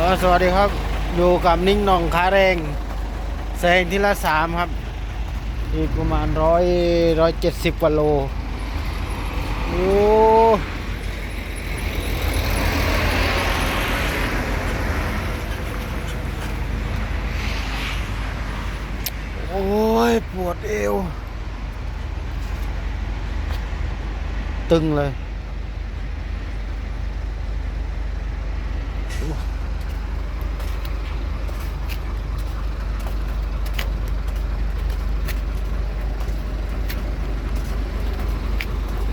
ก็สวัสดีครับ อยู่กับนิ่งนองขาแรงแซงที่ละสามครับ อีกประมาณร้อยร้อยเจ็ดสิบกว่าโล โอ้โอ้ย ปวดเอว ตึงเลย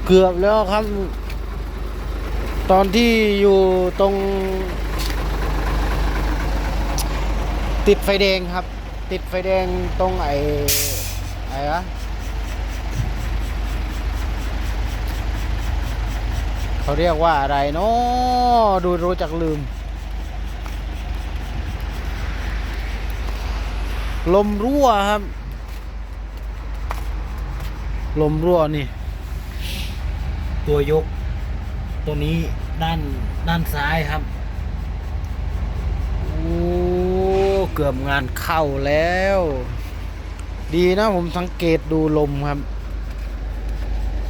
เกือบแล้วครับ ตอนที่อยู่ตรง ติดไฟแดงครับ ติดไฟแดงตรงไอ้ไอ้ะเขาเรียกว่าอะไรเนาะดูรู้จักลืม ลมรั่วครับ ลมรั่วนี่ ตัวยก ตัวนี้ด้านด้านซ้ายครับ โอ้ เกือบงานเข้าแล้ว ดีนะผมสังเกตดูลมครับ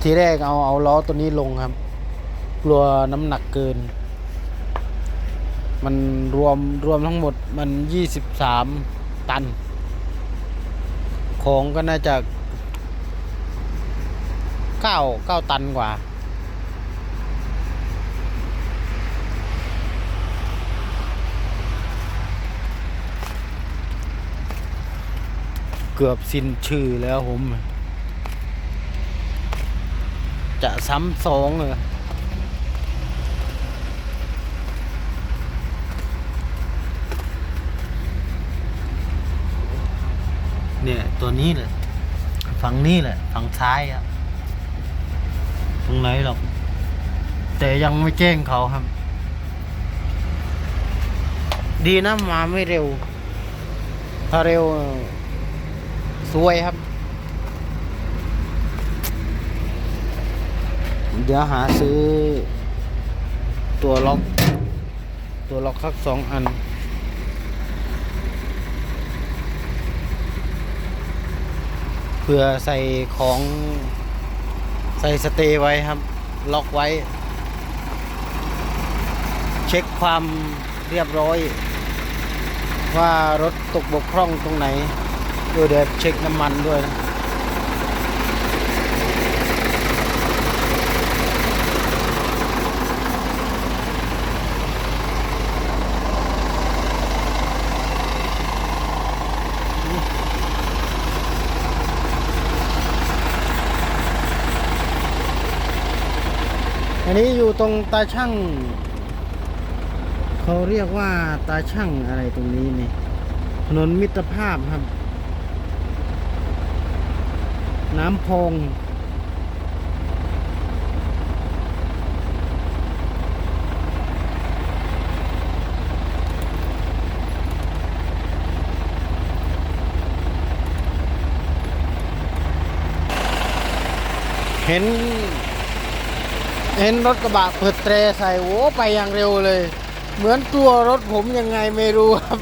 ทีแรกเอาเอาล้อตัวนี้ลงครับ กลัวน้ำหนักเกิน มันรวมรวมทั้งหมดมันยี่สิบสามตัน ของก็น่าจะเก้าเก้าตันกว่า เกือบสิ้นชื่อแล้วผม จะซ้ำสองเลยเนี่ยตัวนี้แหละฝั่งนี้แหละฝั่งซ้ายอะตรงไหนหรอก แต่ยังไม่แจ้งเขาครับ ดีนะมาไม่เร็ว ถ้าเร็ว สวยครับ เดี๋ยวหาซื้อ ตัวล็อก ตัวล็อกสักสองอัน เพื่อใส่ของใส่สเตย์ไว้ครับ ล็อกไว้ เช็คความเรียบร้อย ว่ารถตกบกพร่องตรงไหน ดี๋ยวเดี๋ยวเช็คน้ำมันด้วยนะอันนี้อยู่ตรงตาช่างเขาเรียกว่าตาช่างอะไรตรงนี้นี่ถนนมิตรภาพครับ น้ำพองเห็น เห็นรถกระบะเปิดแตรใส่โอ้ไปอย่างเร็วเลย เหมือนตัวรถผมยังไงไม่รู้ครับ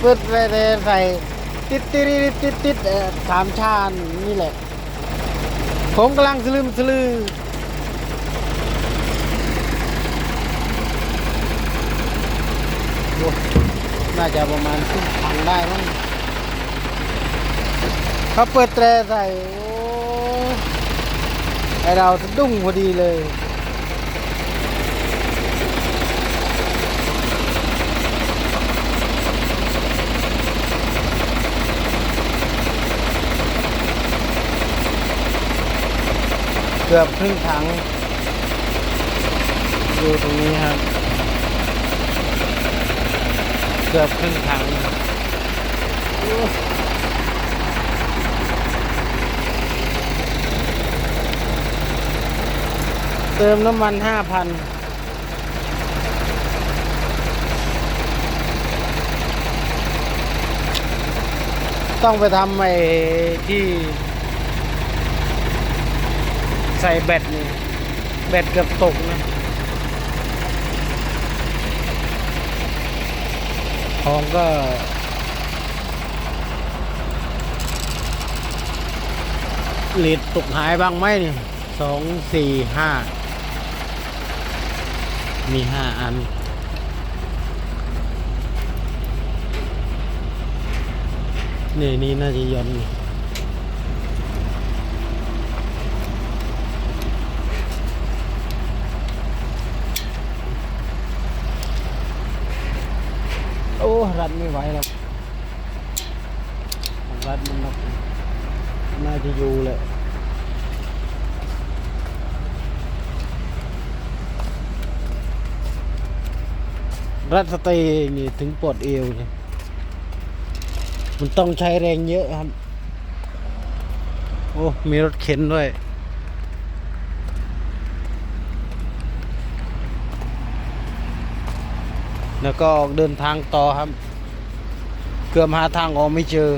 เปิดแตรใส่ ติดติดติดติดสามชานนี่แหละ ผมกำลังสลืมสลือน่าจะประมาณครึ่งถังได้มั้งเขาเปิดแตรใส่ โอ้ไอเราสะดุ้งพอดีเลย เกือบครึ่งถังอยู่ตรงนี้ครับ เกือบครึ่งถังเติมน้ำมันห้าพันต้องไปทำไอ้ที่ ใส่แบตนี่แบตเกือบตกนะของก็หลีดตกหายบ้างไหมนี่สองสี่ห้ามีห้าอันนี่นี่น่าจะย้อนนี่อ้ รัดไม่ไหวแล้วรัดมันนักน่าจะอยู่เลยรัดสเตย์นี่ถึงปวดเอวเลยมันต้องใช้แรงเยอะครับ โอ้ มีรถเข็นด้วย แล้วก็ออกเดินทางต่อครับ เกือบหาทางออกไม่เจอ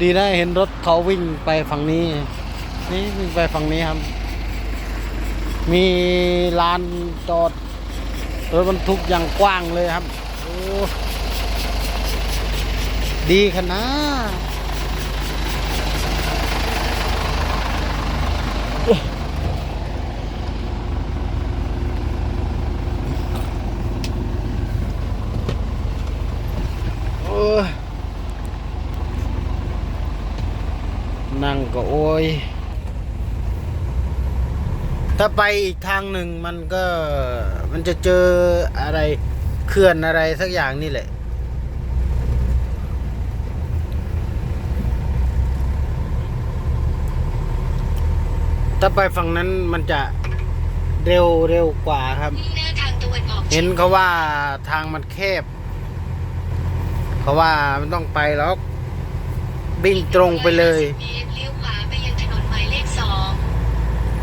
ดีนะเห็นรถเขาวิ่งไปฝั่งนี้ นี่วิ่งไปฝั่งนี้ครับ มีลานจอดรถบรรทุกอย่างกว้างเลยครับดีขนาดโอ้ยนั่งก็โอ้ย ถ้า ไปอีกทางหนึ่งมันก็มันจะเจออะไรเขื่อนอะไรสักอย่างนี่แหละ ถ้าไปฝั่งนั้นมันจะเร็วเร็วกว่าครับมุ่งหน้าทางตะวันออกเห็นเขาว่าทางมันแคบ เขาว่ามันต้องไปแล้ววิ่งตรงไปเลยเมตรเลี้ยวขวาไปยังถนนหมายเลขสอง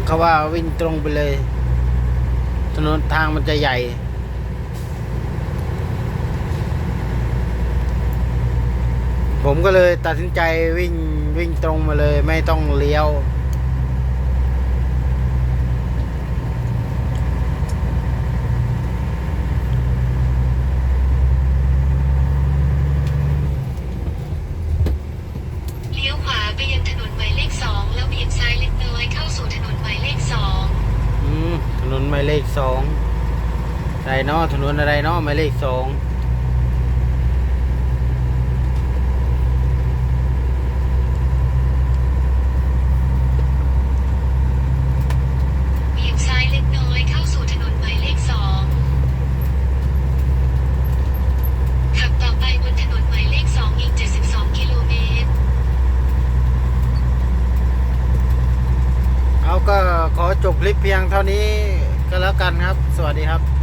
เขาว่าวิ่งตรงไปเลย ถนนทางมันจะใหญ่ ผมก็เลยตัดสินใจวิ่งวิ่งตรงมาเลย ไม่ต้องเลี้ยว เลี้ยวขวาไปยังถนนหมายเลขสองแล้วเบี่ยงซ้ายเล็กน้อยเข้าสู่ถนนหมายเลขสอง อืมถนนหมายเลขสองอะ ไรเนาะถนนอะไรเนาะหมายเลขสองเบี่ยงซ้ายเล็กน้อยเข้าสู่ถนนหมายเลขสองขับต่อไปบนถนนหมายเลขสองอีก 72 กิโลเมตร เอาก็ขอจบคลิปเพียงเท่านี้ก็แล้วกันครับ สวัสดีครับ